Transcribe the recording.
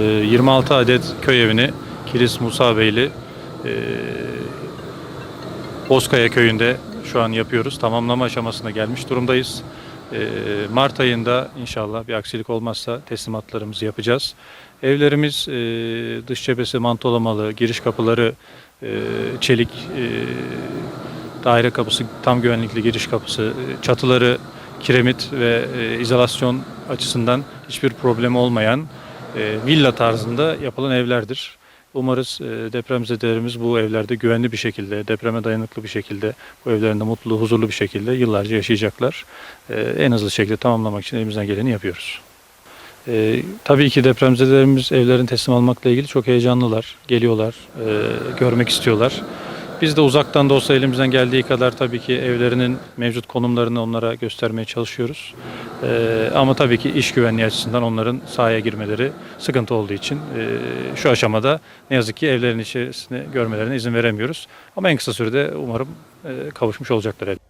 Ee, 26 adet köy evini Kilis Musa Beyli e, Bozkaya köyünde şu an yapıyoruz. Tamamlama aşamasına gelmiş durumdayız. Ee, Mart ayında inşallah bir aksilik olmazsa teslimatlarımızı yapacağız. Evlerimiz e, dış cephesi mantolamalı, giriş kapıları e, çelik, e, daire kapısı tam güvenlikli giriş kapısı, e, çatıları kiremit ve e, izolasyon açısından hiçbir problemi olmayan e, villa tarzında yapılan evlerdir. Umarız e, depremzedelerimiz bu evlerde güvenli bir şekilde, depreme dayanıklı bir şekilde, bu evlerinde mutlu, huzurlu bir şekilde yıllarca yaşayacaklar. E, en hızlı şekilde tamamlamak için elimizden geleni yapıyoruz. E, tabii ki depremzedelerimiz evlerin teslim almakla ilgili çok heyecanlılar. Geliyorlar, görmek istiyorlar. Biz de uzaktan da olsa elimizden geldiği kadar tabii ki evlerinin mevcut konumlarını onlara göstermeye çalışıyoruz. Ee, ama tabii ki iş güvenliği açısından onların sahaya girmeleri sıkıntı olduğu için e, şu aşamada ne yazık ki evlerin içerisine görmelerine izin veremiyoruz. Ama en kısa sürede umarım e, kavuşmuş olacaklar.